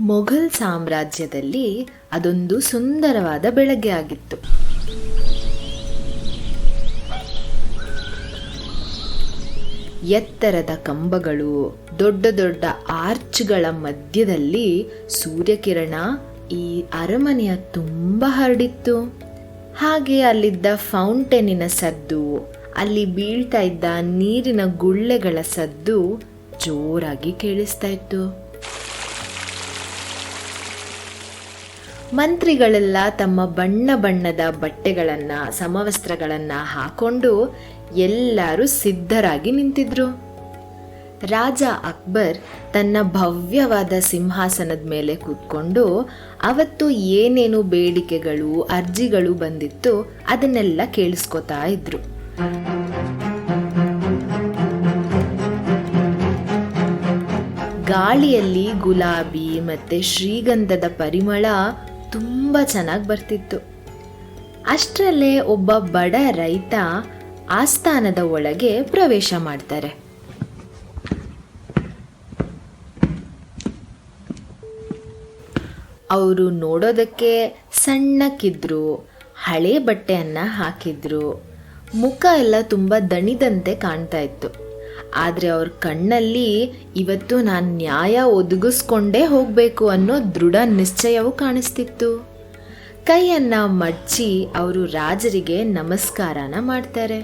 ಮೊಘಲ್ ಸಾಮ್ರಾಜ್ಯದಲ್ಲಿ ಅದೊಂದು ಸುಂದರವಾದ ಬೆಳಗ್ಗೆ ಆಗಿತ್ತು. ಎತ್ತರದ ಕಂಬಗಳು, ದೊಡ್ಡ ದೊಡ್ಡ ಆರ್ಚ್ಗಳ ಮಧ್ಯದಲ್ಲಿ ಸೂರ್ಯಕಿರಣ ಈ ಅರಮನೆಯ ತುಂಬ ಹರಡಿತ್ತು. ಹಾಗೆ ಅಲ್ಲಿದ್ದ ಫೌಂಟೇನಿನ ಸದ್ದು, ಅಲ್ಲಿ ಬೀಳ್ತಾ ಇದ್ದ ನೀರಿನ ಗುಳ್ಳೆಗಳ ಸದ್ದು ಜೋರಾಗಿ ಕೇಳಿಸ್ತಾ ಇತ್ತು. ಮಂತ್ರಿಗಳೆಲ್ಲ ತಮ್ಮ ಬಣ್ಣ ಬಣ್ಣದ ಬಟ್ಟೆಗಳನ್ನ, ಸಮವಸ್ತ್ರಗಳನ್ನ ಹಾಕೊಂಡು ಎಲ್ಲರೂ ಸಿದ್ಧರಾಗಿ ನಿಂತಿದ್ರು. ರಾಜ ಅಕ್ಬರ್ ತನ್ನ ಭವ್ಯವಾದ ಸಿಂಹಾಸನದ ಮೇಲೆ ಕೂತ್ಕೊಂಡು ಅವತ್ತು ಏನೇನು ಬೇಡಿಕೆಗಳು, ಅರ್ಜಿಗಳು ಬಂದಿತ್ತು ಅದನ್ನೆಲ್ಲ ಕೇಳಿಸ್ಕೊತಾ ಇದ್ರು. ಗಾಳಿಯಲ್ಲಿ ಗುಲಾಬಿ ಮತ್ತೆ ಶ್ರೀಗಂಧದ ಪರಿಮಳ ತುಂಬ ಚೆನ್ನಾಗಿ ಬರ್ತಿತ್ತು. ಅಷ್ಟರಲ್ಲೇ ಒಬ್ಬ ಬಡ ರೈತ ಆಸ್ಥಾನದ ಒಳಗೆ ಪ್ರವೇಶ ಮಾಡ್ತಾರೆ. ಅವರು ನೋಡೋದಕ್ಕೆ ಸಣ್ಣಕ್ಕಿದ್ರು, ಹಳೆ ಬಟ್ಟೆಯನ್ನು ಹಾಕಿದ್ರು, ಮುಖ ಎಲ್ಲ ತುಂಬ ದಣಿದಂತೆ ಕಾಣ್ತಾ ಇತ್ತು. ಆದರೆ ಅವ್ರ ಕಣ್ಣಲ್ಲಿ ಇವತ್ತು ನಾನು ನ್ಯಾಯ ಒದಗಿಸ್ಕೊಂಡೇ ಹೋಗಬೇಕು ಅನ್ನೋ ದೃಢ ನಿಶ್ಚಯವು ಕಾಣಿಸ್ತಿತ್ತು. ಕೈಯನ್ನ ಮಡ್ಚಿ ಅವರು ರಾಜರಿಗೆ ನಮಸ್ಕಾರನ ಮಾಡ್ತಾರೆ.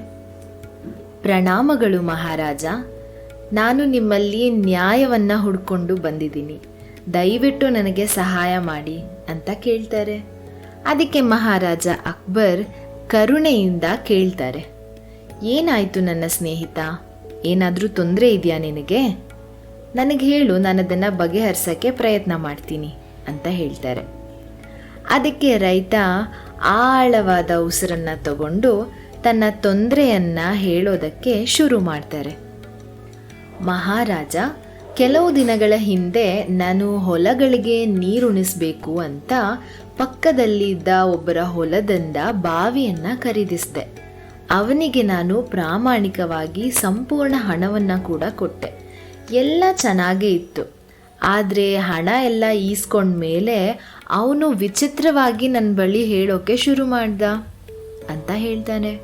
ಪ್ರಣಾಮಗಳು ಮಹಾರಾಜ, ನಾನು ನಿಮ್ಮಲ್ಲಿ ನ್ಯಾಯವನ್ನ ಹುಡ್ಕೊಂಡು ಬಂದಿದ್ದೀನಿ. ದಯವಿಟ್ಟು ನನಗೆ ಸಹಾಯ ಮಾಡಿ ಅಂತ ಕೇಳ್ತಾರೆ. ಅದಕ್ಕೆ ಮಹಾರಾಜ ಅಕ್ಬರ್ ಕರುಣೆಯಿಂದ ಕೇಳ್ತಾರೆ, ಏನಾಯಿತು ನನ್ನ ಸ್ನೇಹಿತ? ಏನಾದರೂ ತೊಂದರೆ ಇದೆಯಾ ನಿನಗೆ? ನನಗೆ ಹೇಳು ನಾನು ಅದನ್ನು ಬಗೆಹರಿಸೋಕ್ಕೆ ಪ್ರಯತ್ನ ಮಾಡ್ತೀನಿ ಅಂತ ಹೇಳ್ತಾರೆ. ಅದಕ್ಕೆ ರೈತ ಆಳವಾದ ಉಸಿರನ್ನು ತಗೊಂಡು ತನ್ನ ತೊಂದರೆಯನ್ನು ಹೇಳೋದಕ್ಕೆ ಶುರು ಮಾಡ್ತಾರೆ. ಮಹಾರಾಜ, ಕೆಲವು ದಿನಗಳ ಹಿಂದೆ ನಾನು ಹೊಲಗಳಿಗೆ ನೀರುಣಿಸಬೇಕು ಅಂತ ಪಕ್ಕದಲ್ಲಿದ್ದ ಒಬ್ಬರ ಹೊಲದಿಂದ ಬಾವಿಯನ್ನು ಖರೀದಿಸಿದೆ. ಅವನಿಗೆ ನಾನು ಪ್ರಾಮಾಣಿಕವಾಗಿ ಸಂಪೂರ್ಣ ಹಣವನ್ನು ಕೂಡ ಕೊಟ್ಟೆ. ಎಲ್ಲ ಚೆನ್ನಾಗೇ ಇತ್ತು. ಆದರೆ ಹಣ ಎಲ್ಲ ಈಸ್ಕೊಂಡ ಮೇಲೆ ಅವನು ವಿಚಿತ್ರವಾಗಿ ನನ್ನ ಬಳಿ ಹೇಳೋಕೆ ಶುರು ಮಾಡ್ದ ಅಂತ ಹೇಳ್ತಾನೆ.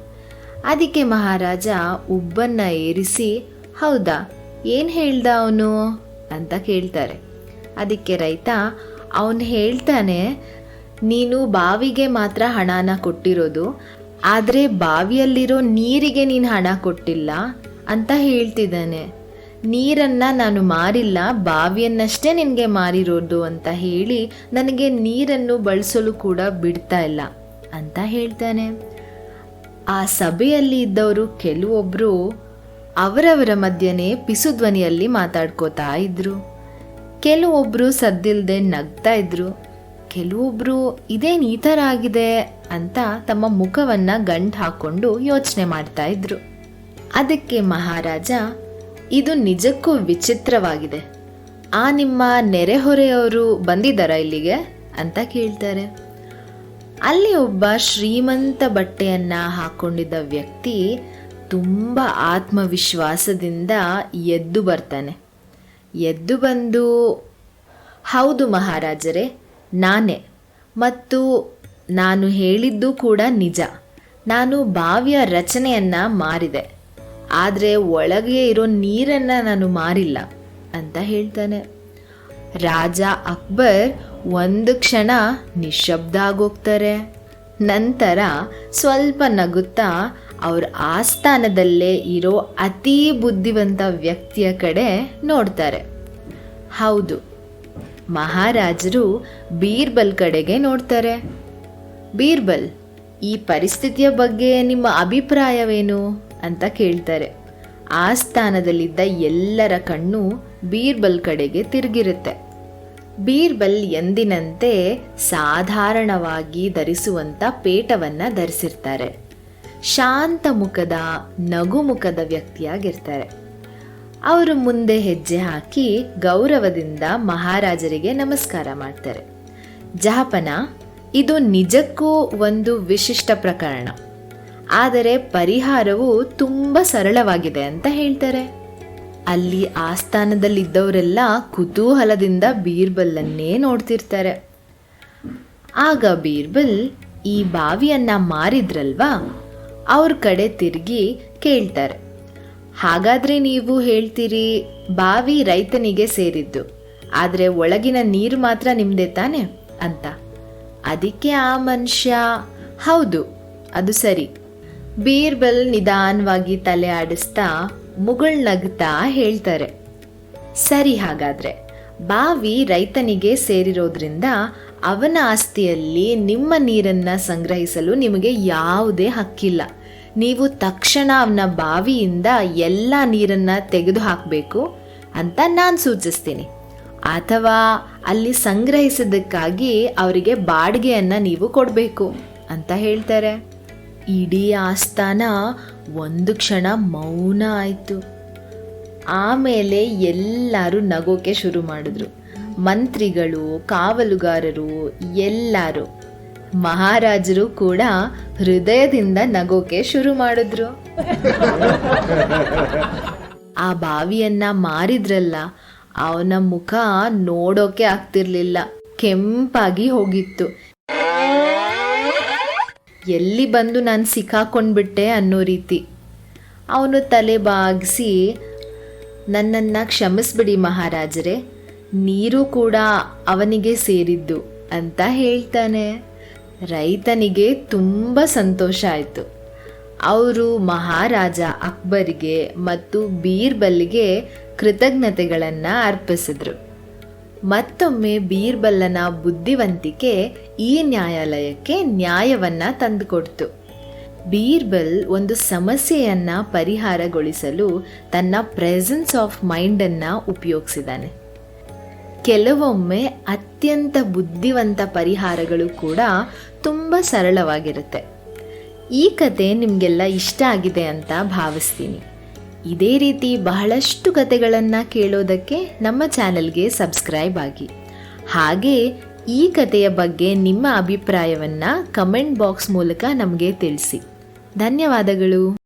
ಅದಕ್ಕೆ ಮಹಾರಾಜ ಉಬ್ಬನ್ನ ಏರಿಸಿ, ಹೌದಾ, ಏನು ಹೇಳ್ದ ಅವನು? ಅಂತ ಕೇಳ್ತಾರೆ. ಅದಕ್ಕೆ ರೈತ, ಅವನು ಹೇಳ್ತಾನೆ, ನೀನು ಬಾವಿಗೆ ಮಾತ್ರ ಹಣನ ಕೊಟ್ಟಿರೋದು ಆದರೆ ಬಾವಿಯಲ್ಲಿರೋ ನೀರಿಗೆ ನೀನು ಹಣ ಕೊಟ್ಟಿಲ್ಲ ಅಂತ ಹೇಳ್ತಿದ್ದಾನೆ. ನೀರನ್ನ ನಾನು ಮಾರಿಲ್ಲ, ಬಾವಿಯನ್ನಷ್ಟೇ ನಿನಗೆ ಮಾರಿರೋದು ಅಂತ ಹೇಳಿ ನನಗೆ ನೀರನ್ನು ಬಳಸಲು ಕೂಡ ಬಿಡ್ತಾ ಇಲ್ಲ ಅಂತ ಹೇಳ್ತಾನೆ. ಆ ಸಭೆಯಲ್ಲಿ ಇದ್ದವರು ಕೆಲವೊಬ್ಬರು ಅವರವರ ಮಧ್ಯನೇ ಪಿಸುಧ್ವನಿಯಲ್ಲಿ ಮಾತಾಡ್ಕೋತಾ ಇದ್ರು. ಕೆಲವೊಬ್ಬರು ಸದ್ದಿಲ್ದೆ ನಗ್ತಾ ಇದ್ರು. ಕೆಲವೊಬ್ಬರು ಇದೇನು ಈ ಥರ ಆಗಿದೆ ಅಂತ ತಮ್ಮ ಮುಖವನ್ನ ಗಂಟು ಹಾಕೊಂಡು ಯೋಚನೆ ಮಾಡ್ತಾ ಇದ್ರು. ಅದಕ್ಕೆ ಮಹಾರಾಜ, ಇದು ನಿಜಕ್ಕೂ ವಿಚಿತ್ರವಾಗಿದೆ. ಆ ನಿಮ್ಮ ನೆರೆಹೊರೆಯವರು ಬಂದಿದ್ದಾರಾ ಇಲ್ಲಿಗೆ? ಅಂತ ಕೇಳ್ತಾರೆ. ಅಲ್ಲಿ ಒಬ್ಬ ಶ್ರೀಮಂತ ಬಟ್ಟೆಯನ್ನ ಹಾಕೊಂಡಿದ್ದ ವ್ಯಕ್ತಿ ತುಂಬ ಆತ್ಮವಿಶ್ವಾಸದಿಂದ ಎದ್ದು ಬರ್ತಾನೆ. ಎದ್ದು ಬಂದು, ಹೌದು ಮಹಾರಾಜರೇ, ನಾನೇ. ಮತ್ತು ನಾನು ಹೇಳಿದ್ದು ಕೂಡ ನಿಜ. ನಾನು ಬಾವಿಯ ರಚನೆಯನ್ನ ಮಾರಿದೆ. ಆದರೆ ಒಳಗೆ ಇರೋ ನೀರನ್ನು ನಾನು ಮಾರಿಲ್ಲ ಅಂತ ಹೇಳ್ತಾನೆ. ರಾಜ ಅಕ್ಬರ್ ಒಂದು ಕ್ಷಣ ನಿಶಬ್ದ ಆಗೋಗ್ತಾರೆ. ನಂತರ ಸ್ವಲ್ಪ ನಗುತ್ತಾ ಅವ್ರ ಆಸ್ಥಾನದಲ್ಲೇ ಇರೋ ಅತೀ ಬುದ್ಧಿವಂತ ವ್ಯಕ್ತಿಯ ಕಡೆ ನೋಡ್ತಾರೆ. ಹೌದು, ಮಹಾರಾಜರು ಬೀರ್ಬಲ್ ಕಡೆಗೆ ನೋಡ್ತಾರೆ. ಬೀರ್ಬಲ್, ಈ ಪರಿಸ್ಥಿತಿಯ ಬಗ್ಗೆ ನಿಮ್ಮ ಅಭಿಪ್ರಾಯವೇನು ಅಂತ ಕೇಳ್ತಾರೆ. ಆ ಸ್ಥಾನದಲ್ಲಿದ್ದ ಎಲ್ಲರ ಕಣ್ಣು ಬೀರ್ಬಲ್ ಕಡೆಗೆ ತಿರುಗಿರುತ್ತೆ. ಬೀರ್ಬಲ್ ಎಂದಿನಂತೆ ಸಾಧಾರಣವಾಗಿ ಧರಿಸುವಂಥ ಪೇಟವನ್ನು ಧರಿಸಿರ್ತಾರೆ. ಶಾಂತ ಮುಖದ, ನಗು ಮುಖದ ವ್ಯಕ್ತಿಯಾಗಿರ್ತಾರೆ. ಅವರು ಮುಂದೆ ಹೆಜ್ಜೆ ಹಾಕಿ ಗೌರವದಿಂದ ಮಹಾರಾಜರಿಗೆ ನಮಸ್ಕಾರ ಮಾಡ್ತಾರೆ. ಜಹಾಪನ ಇದು ನಿಜಕ್ಕೂ ಒಂದು ವಿಶಿಷ್ಟ ಪ್ರಕರಣ. ಆದರೆ ಪರಿಹಾರವು ತುಂಬ ಸರಳವಾಗಿದೆ ಅಂತ ಹೇಳ್ತಾರೆ. ಅಲ್ಲಿ ಆಸ್ಥಾನದಲ್ಲಿದ್ದವರೆಲ್ಲ ಕುತೂಹಲದಿಂದ ಬೀರ್ಬಲ್ಲನ್ನೇ ನೋಡ್ತಿರ್ತಾರೆ. ಆಗ ಬೀರ್ಬಲ್ ಈ ಬಾವಿಯನ್ನ ಮಾರಿದ್ರಲ್ವಾ? ಅವ್ರ ಕಡೆ ತಿರುಗಿ ಕೇಳ್ತಾರೆ. ಹಾಗಾದ್ರೆ ನೀವು ಹೇಳ್ತೀರಿ, ಬಾವಿ ರೈತನಿಗೆ ಸೇರಿದ್ದು. ಆದರೆ ಒಳಗಿನ ನೀರು ಮಾತ್ರ ನಿಮ್ಮದೇ ತಾನೆ? ಅಂತ. ಅದಕ್ಕೆ ಆ ಮನುಷ್ಯ? ಹೌದು, ಅದು ಸರಿ. ಬೀರ್ಬಲ್ ನಿಧಾನವಾಗಿ ತಲೆ ಆಡಿಸ್ತಾ ಮುಗುಳ್ನಗ್ತಾ ಹೇಳ್ತಾರೆ, ಸರಿ ಹಾಗಾದ್ರೆ, ಬಾವಿ ರೈತನಿಗೆ ಸೇರಿರೋದ್ರಿಂದ ಅವನ ಆಸ್ತಿಯಲ್ಲಿ ನಿಮ್ಮ ನೀರನ್ನ ಸಂಗ್ರಹಿಸಲು ನಿಮಗೆ ಯಾವುದೇ ಹಕ್ಕಿಲ್ಲ. ನೀವು ತಕ್ಷಣ ಅವನ ಬಾವಿಯಿಂದ ಎಲ್ಲ ನೀರನ್ನ ತೆಗೆದು ಹಾಕಬೇಕು ಅಂತ ನಾನು ಸೂಚಿಸ್ತೀನಿ. ಅಥವಾ ಅಲ್ಲಿ ಸಂಗ್ರಹಿಸಿದ್ದಕ್ಕಾಗಿ ಅವರಿಗೆ ಬಾಡಿಗೆಯನ್ನು ನೀವು ಕೊಡಬೇಕು ಅಂತ ಹೇಳ್ತಾರೆ. ಇಡೀ ಆಸ್ಥಾನ ಒಂದು ಕ್ಷಣ ಮೌನ ಆಯಿತು. ಆಮೇಲೆ ಎಲ್ಲರೂ ನಗೋಕೆ ಶುರು ಮಾಡಿದ್ರು. ಮಂತ್ರಿಗಳು, ಕಾವಲುಗಾರರು, ಎಲ್ಲರೂ. ಮಹಾರಾಜರು ಕೂಡ ಹೃದಯದಿಂದ ನಗೋಕೆ ಶುರು ಮಾಡಿದ್ರು. ಆ ಬಾವಿಯನ್ನ ಮಾರಿದ್ರಲ್ಲ ಅವನ ಮುಖ ನೋಡೋಕೆ ಆಗ್ತಿರ್ಲಿಲ್ಲ. ಕೆಂಪಾಗಿ ಹೋಗಿತ್ತು. ಎಲ್ಲಿ ಬಂದು ನಾನು ಸಿಕ್ಕಾಕೊಂಡ್ಬಿಟ್ಟೆ ಅನ್ನೋ ರೀತಿ. ಅವನು ತಲೆ ಬಾಗಿಸಿ, ನನ್ನನ್ನು ಕ್ಷಮಿಸ್ಬಿಡಿ ಮಹಾರಾಜರೇ, ನೀರು ಕೂಡ ಅವನಿಗೆ ಸೇರಿದ್ದು ಅಂತ ಹೇಳ್ತಾನೆ. ರೈತನಿಗೆ ತುಂಬ ಸಂತೋಷ ಆಯಿತು. ಅವರು ಮಹಾರಾಜ ಅಕ್ಬರಿಗೆ ಮತ್ತು ಬೀರ್ಬಲ್ಗೆ ಕೃತಜ್ಞತೆಗಳನ್ನು ಅರ್ಪಿಸಿದ್ರು. ಮತ್ತೊಮ್ಮೆ ಬೀರ್ಬಲ್ಲನ ಬುದ್ಧಿವಂತಿಕೆ ಈ ನ್ಯಾಯಾಲಯಕ್ಕೆ ನ್ಯಾಯವನ್ನ ತಂದುಕೊಡ್ತು. ಬೀರ್ಬಲ್ ಒಂದು ಸಮಸ್ಯೆಯನ್ನು ಪರಿಹಾರಗೊಳಿಸಲು ತನ್ನ ಪ್ರೆಸೆನ್ಸ್ ಆಫ್ ಮೈಂಡನ್ನು ಉಪಯೋಗಿಸಿದಾನೆ. ಕೆಲವೊಮ್ಮೆ ಅತ್ಯಂತ ಬುದ್ಧಿವಂತ ಪರಿಹಾರಗಳು ಕೂಡ ತುಂಬ ಸರಳವಾಗಿರುತ್ತೆ. ಈ ಕತೆ ನಿಮಗೆಲ್ಲ ಇಷ್ಟ ಆಗಿದೆ ಅಂತ ಭಾವಿಸ್ತೀನಿ. ಇದೇ ರೀತಿ ಬಹಳಷ್ಟು ಕತೆಗಳನ್ನು ಕೇಳೋದಕ್ಕೆ ನಮ್ಮ ಚಾನಲ್ಗೆ ಸಬ್ಸ್ಕ್ರೈಬ್ ಆಗಿ. ಹಾಗೆ ಈ ಕಥೆಯ ಬಗ್ಗೆ ನಿಮ್ಮ ಅಭಿಪ್ರಾಯವನ್ನು ಕಮೆಂಟ್ ಬಾಕ್ಸ್ ಮೂಲಕ ನಮಗೆ ತಿಳಿಸಿ. ಧನ್ಯವಾದಗಳು.